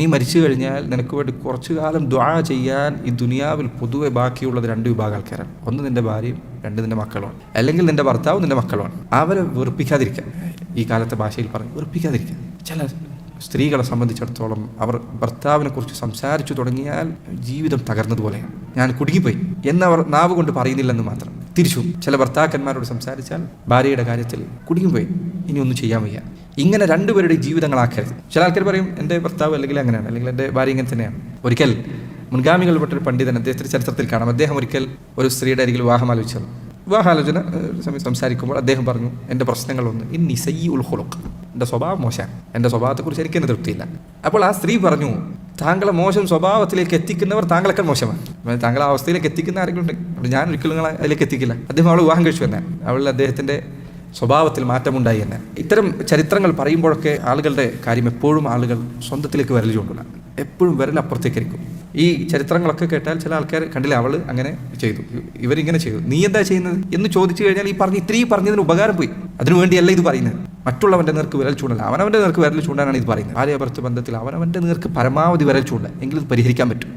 നീ മരിച്ചു കഴിഞ്ഞാൽ നിനക്ക് വേണ്ടി കുറച്ചു കാലം ദ്വാ ചെയ്യാൻ ഈ ദുനിയാവിൽ പൊതുവെ ബാക്കിയുള്ളത് രണ്ട് വിഭാഗം ആൾക്കാരാണ് ഒന്ന് നിന്റെ ഭാര്യയും രണ്ട് നിന്റെ മക്കളുമാണ്. അല്ലെങ്കിൽ നിന്റെ ഭർത്താവും നിന്റെ മക്കളുമാണ്. അവരെ വെറുപ്പിക്കാതിരിക്കാൻ. ഈ കാലത്തെ ഭാഷയിൽ പറഞ്ഞു വെറുപ്പിക്കാതിരിക്കാൻ. ചില സ്ത്രീകളെ സംബന്ധിച്ചിടത്തോളം അവർ ഭർത്താവിനെ കുറിച്ച് സംസാരിച്ചു തുടങ്ങിയാൽ ജീവിതം തകർന്നതുപോലെയാണ് ഞാൻ കുടുങ്ങിപ്പോയി. എന്നവർ നാവ് കൊണ്ട് പറയുന്നില്ലെന്ന് മാത്രം. തിരിച്ചു. ചില ഭർത്താക്കന്മാരോട് സംസാരിച്ചാൽ ഭാര്യയുടെ കാര്യത്തിൽ കുടുങ്ങിപ്പോയി. ഇനി ഒന്നും ചെയ്യാൻ വയ്യ. ഇങ്ങനെ രണ്ടുപേരുടെ ജീവിതങ്ങളാക്കരുത്. ചില ആൾക്കാർ പറയും എന്റെ ഭർത്താവ് അല്ലെങ്കിൽ അങ്ങനെയാണ് അല്ലെങ്കിൽ എന്റെ ഭാര്യ ഇങ്ങനെ തന്നെയാണ്. ഒരിക്കൽ മുൻഗാമികൾ ഒരു പണ്ഡിതൻ അദ്ദേഹത്തിന്റെ ചരിത്രത്തിൽ കാണാം. അദ്ദേഹം ഒരിക്കൽ ഒരു സ്ത്രീയുടെ അരികിൽ വിവാഹം ആലോചിച്ചത് വിവാഹാലോചന സമയം സംസാരിക്കുമ്പോൾ അദ്ദേഹം പറഞ്ഞു എന്റെ പ്രശ്നങ്ങളൊന്ന് ഈ നിസൈ ഉൽ ഹുലുക്ക് എന്റെ സ്വഭാവം മോശമാണ്. എന്റെ സ്വഭാവത്തെക്കുറിച്ച് എനിക്ക് തന്നെ തൃപ്തിയില്ല. അപ്പോൾ ആ സ്ത്രീ പറഞ്ഞു താങ്കളെ മോശം സ്വഭാവത്തിലേക്ക് എത്തിക്കുന്നവർ താങ്കളൊക്കെ മോശമാണ്. താങ്കളെ അവസ്ഥയിലേക്ക് എത്തിക്കുന്ന ആരെങ്കിലും ഉണ്ട് ഞാൻ ഒരിക്കലും നിങ്ങളെ അതിലേക്ക് എത്തിക്കില്ല. അദ്ദേഹം അവൾ വിവാഹം കഴിച്ചു തന്നെ അവൾ അദ്ദേഹത്തിന്റെ സ്വഭാവത്തിൽ മാറ്റമുണ്ടായി എന്ന്. ഇത്തരം ചരിത്രങ്ങൾ പറയുമ്പോഴൊക്കെ ആളുകളുടെ കാര്യം എപ്പോഴും ആളുകൾ സ്വന്തത്തിലേക്ക് വിരൽ ചൂണ്ടില്ല എപ്പോഴും വിരൽ അപ്പുറത്തേക്കായിരിക്കും ഈ ചരിത്രങ്ങളൊക്കെ കേട്ടാൽ ചില ആൾക്കാർ കണ്ടില്ല അവൾ അങ്ങനെ ചെയ്തു. ഇവരിങ്ങനെ ചെയ്തു. നീ എന്താ ചെയ്യുന്നത്? എന്ന് ചോദിച്ചു കഴിഞ്ഞാൽ ഈ പറഞ്ഞ ഇത്രയും പറഞ്ഞതിന് ഉപകാരം പോയി. അതിനുവേണ്ടിയല്ല ഇത് പറയുന്നത്. മറ്റുള്ളവന്റെ നേർക്ക് വിരൽ ചൂണ്ടല്ല. അവനവന്റെ നേർക്ക് വിരൽ ചൂണ്ടാനാണ് ഇത് പറയുന്നത്. ഭാര്യ ബന്ധത്തിൽ അവനവന്റെ നേർക്ക് പരമാവധി വിരൽ ചൂണ്ട. എങ്കിലും പരിഹരിക്കാൻ പറ്റും.